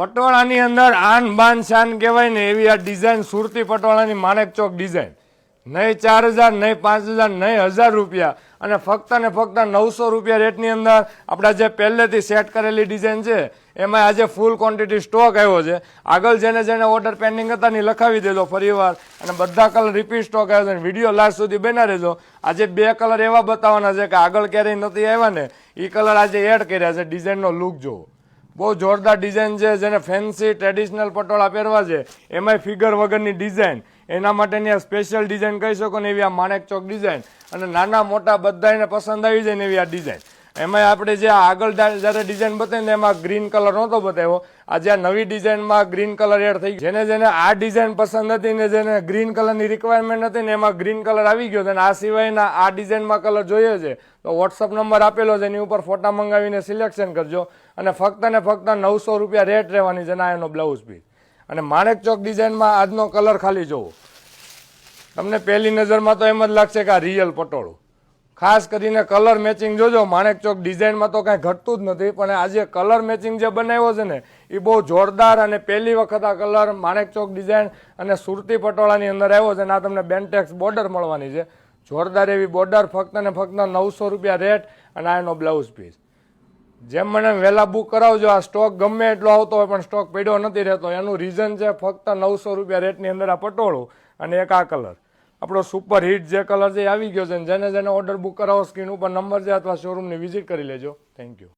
પટોળાની અંદર આન બાન શાન કહેવાય ને એવી આ ડિઝાઇન સુરતી પટોળાની માણેક ચોક ડિઝાઇન નહીં ચાર હજાર, નહીં પાંચ હજાર, નહીં હજાર રૂપિયા. અને ફક્ત ને ફક્ત નવસો રૂપિયા રેટની અંદર આપણા જે પહેલેથી સેટ કરેલી ડિઝાઇન છે, એમાં આજે ફૂલ ક્વોન્ટિટી સ્ટોક આવ્યો છે. આગળ જેને જેને ઓર્ડર પેન્ડિંગ હતા ને લખાવી દેજો ફરીવાર અને બધા કલર રિપીટ સ્ટોક આવ્યો છે. વીડિયો લાસ્ટ સુધી બના રહેજો. આજે બે કલર એવા બતાવવાના છે કે આગળ ક્યારેય નથી આવ્યા ને એ કલર આજે એડ કર્યા છે. ડિઝાઇનનો લુક જોવો. બહુ જોરદાર ડિઝાઇન છે, જેને ફેન્સી ટ્રેડિશનલ પટોળા પહેરવા છે. એમાંય ફિગર વગરની ડિઝાઇન એના માટેની આ સ્પેશિયલ ડિઝાઇન કહી શકો ને એવી આ માણેક ચોક ડિઝાઇન અને નાના મોટા બધાને પસંદ આવી જાય ને એવી આ ડિઝાઇન એમાં આપણે જે આગળ જ્યારે ડિઝાઇન બતાવી ને એમાં ગ્રીન કલર નહોતો બતાવ્યો. આજે આ નવી ડિઝાઇનમાં ગ્રીન કલર એડ થઈ જેને જેને આ ડિઝાઇન પસંદ હતી ને જેને ગ્રીન કલરની રિક્વાયરમેન્ટ હતી ને એમાં ગ્રીન કલર આવી ગયો છે અને આ સિવાયના આ ડિઝાઇનમાં કલર જોઈએ છે. તો વોટ્સઅપ નંબર આપેલો છે, એની ઉપર ફોટા મંગાવીને સિલેક્શન કરજો. અને ફક્ત ને ફક્ત નવસો રૂપિયા રેટ રહેવાની છે ના એનો બ્લાઉઝ પીસ અને માણેક ચોક ડિઝાઇનમાં આજનો કલર ખાલી જોવો. તમને પહેલી નજરમાં તો એમ જ લાગશે કે આ રિયલ પટોળું. ખાસ કરીને કલર મેચિંગ જોજો. માણેક ચોક ડિઝાઇનમાં તો કાંઈ ઘટતું જ નથી, પણ આજે કલર મેચિંગ જે બનાવ્યો છે ને, એ બહુ જોરદાર અને પહેલી વખત આ કલર માણેક ચોક ડિઝાઇન અને સુરતી પટોળાની અંદર આવ્યો છે અને આ તમને બેન્ટેક્સ બોર્ડર મળવાની છે. જોરદાર એવી બોર્ડર ફક્ત ને ફક્ત નવસો રૂપિયા રેટ અને આ એનો બ્લાઉઝ પીસ જેમ મને વહેલા બુક કરાવજો, આ સ્ટોક ગમે એટલો આવતો હોય, પણ સ્ટોક પડ્યો નથી રહેતો. એનું રીઝન છે ફક્ત નવસો રૂપિયા રેટની અંદર આ પટોળું અને એક આ કલર આપણો સુપર હિટ જે કલર એ આવી ગયો છે. જેને જેને ઓર્ડર બુક કરાવો સ્ક્રીન ઉપર નંબર છે અથવા શોરૂમની વિઝિટ કરી લેજો. Thank you